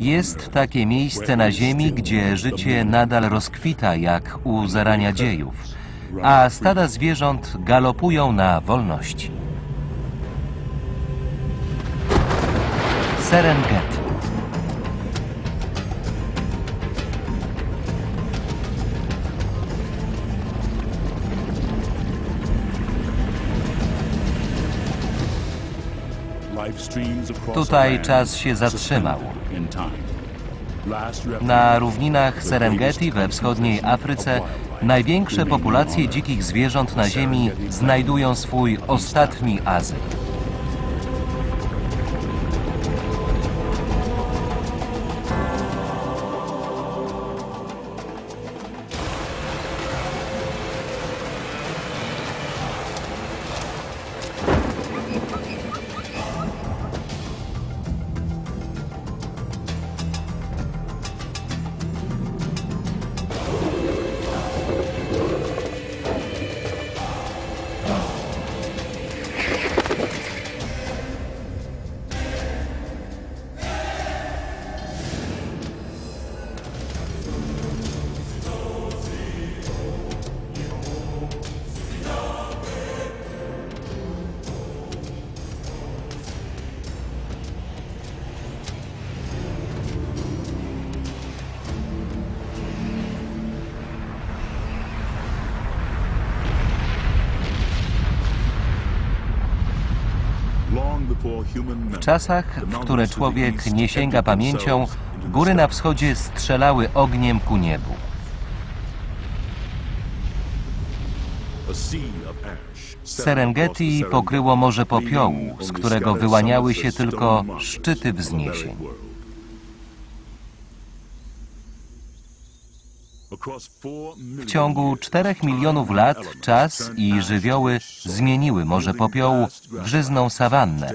Jest takie miejsce na Ziemi, gdzie życie nadal rozkwita jak u zarania dziejów, a stada zwierząt galopują na wolności. Serengeti. Tutaj czas się zatrzymał. Na równinach Serengeti we wschodniej Afryce największe populacje dzikich zwierząt na Ziemi znajdują swój ostatni azyl. W czasach, w które człowiek nie sięga pamięcią, góry na wschodzie strzelały ogniem ku niebu. Serengeti pokryło morze popiołu, z którego wyłaniały się tylko szczyty wzniesień. W ciągu czterech milionów lat czas i żywioły zmieniły Morze Popiołu w żyzną sawannę,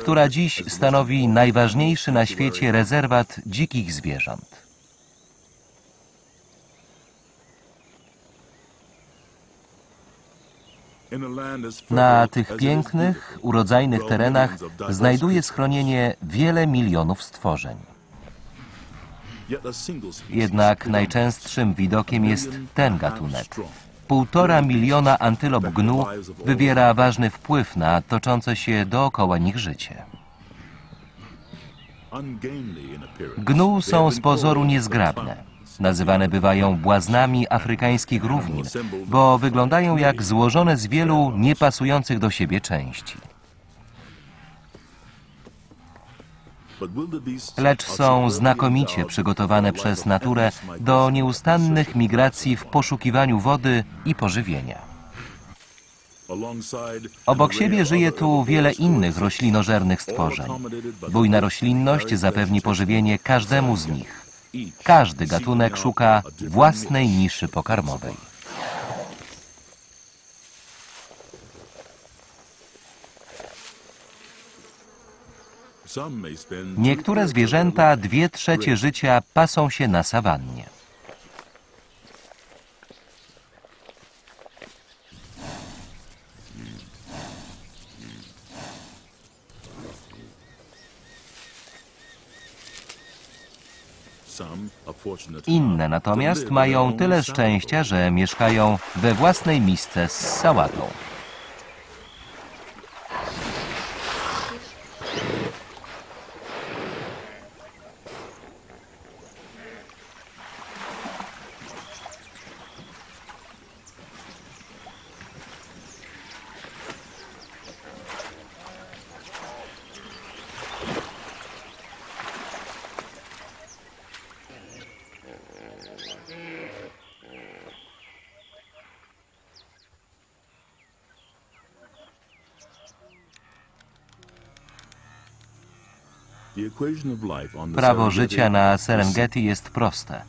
która dziś stanowi najważniejszy na świecie rezerwat dzikich zwierząt. Na tych pięknych, urodzajnych terenach znajduje schronienie wiele milionów stworzeń. Jednak najczęstszym widokiem jest ten gatunek. Półtora miliona antylop gnu wywiera ważny wpływ na toczące się dookoła nich życie. Gnu są z pozoru niezgrabne. Nazywane bywają błaznami afrykańskich równin, bo wyglądają jak złożone z wielu niepasujących do siebie części. Lecz są znakomicie przygotowane przez naturę do nieustannych migracji w poszukiwaniu wody i pożywienia. Obok siebie żyje tu wiele innych roślinożernych stworzeń. Bujna roślinność zapewni pożywienie każdemu z nich. Każdy gatunek szuka własnej niszy pokarmowej. Niektóre zwierzęta dwie trzecie życia pasą się na sawannie. Inne natomiast mają tyle szczęścia, że mieszkają we własnej misce z sałatą. Prawo życia na Serengeti jest proste.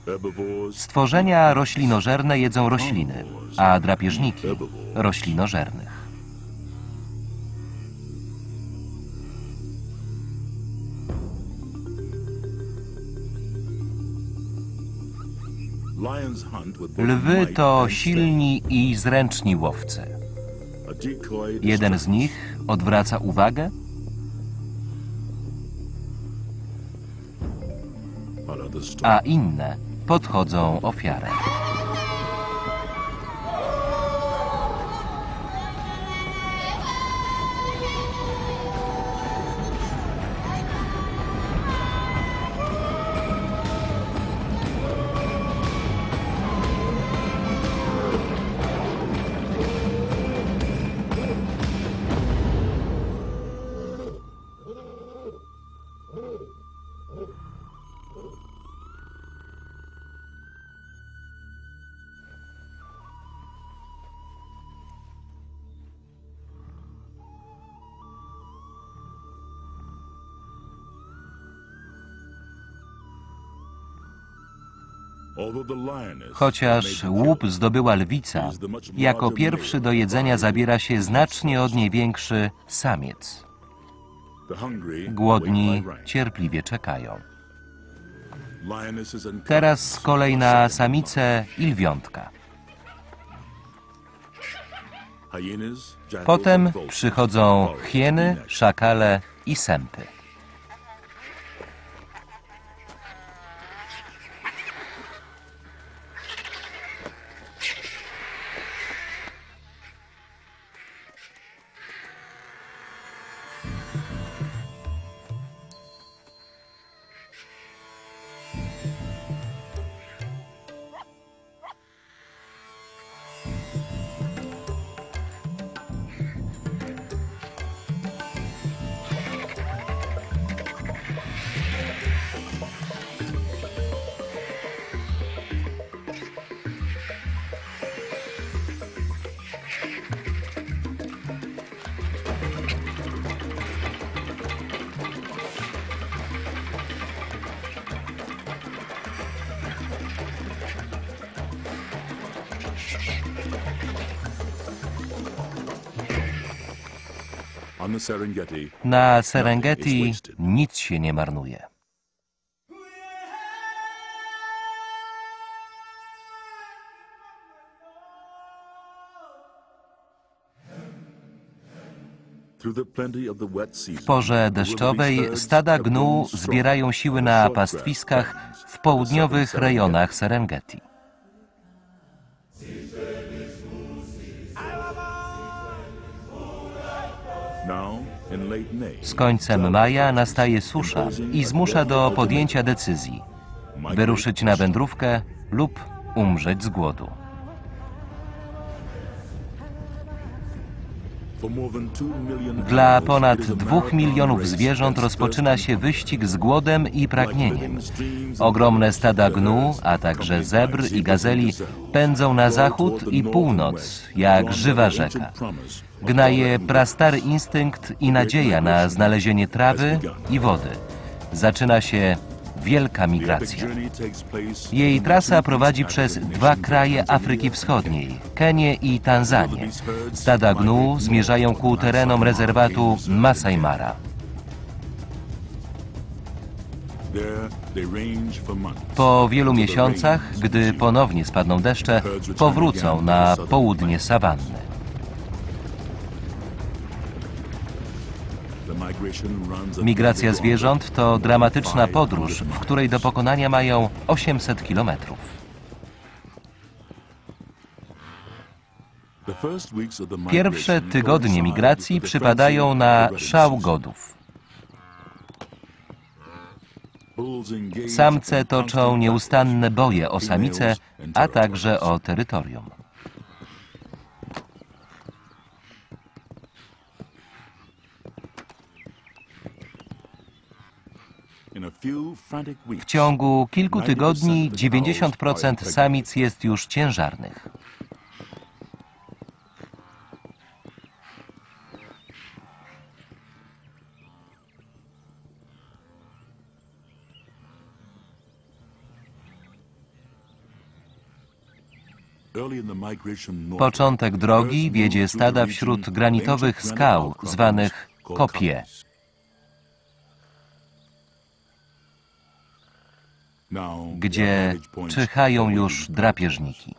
Stworzenia roślinożerne jedzą rośliny, a drapieżniki roślinożernych. Lwy to silni i zręczni łowcy. Jeden z nich odwraca uwagę, a inne podchodzą ofiarę. Chociaż łup zdobyła lwica, jako pierwszy do jedzenia zabiera się znacznie od niej większy samiec. Głodni cierpliwie czekają. Teraz kolej na samicę i lwiątka. Potem przychodzą hieny, szakale i sępy. Na Serengeti nic się nie marnuje. W porze deszczowej stada gnu zbierają siły na pastwiskach w południowych rejonach Serengeti. Z końcem maja nastaje susza i zmusza do podjęcia decyzji. Wyruszyć na wędrówkę lub umrzeć z głodu. Dla ponad dwóch milionów zwierząt rozpoczyna się wyścig z głodem i pragnieniem. Ogromne stada gnu, a także zebr i gazeli pędzą na zachód i północ jak żywa rzeka. Gnaje prastary instynkt i nadzieja na znalezienie trawy i wody. Zaczyna się wielka migracja. Jej trasa prowadzi przez dwa kraje Afryki Wschodniej, Kenię i Tanzanię. Stada gnu zmierzają ku terenom rezerwatu Masai Mara. Po wielu miesiącach, gdy ponownie spadną deszcze, powrócą na południe sawanny. Migracja zwierząt to dramatyczna podróż, w której do pokonania mają 800 kilometrów. Pierwsze tygodnie migracji przypadają na szał godów. Samce toczą nieustanne boje o samice, a także o terytorium. W ciągu kilku tygodni 90% samic jest już ciężarnych. Początek drogi wiedzie stada wśród granitowych skał, zwanych kopie. Gdzie czyhają już drapieżniki.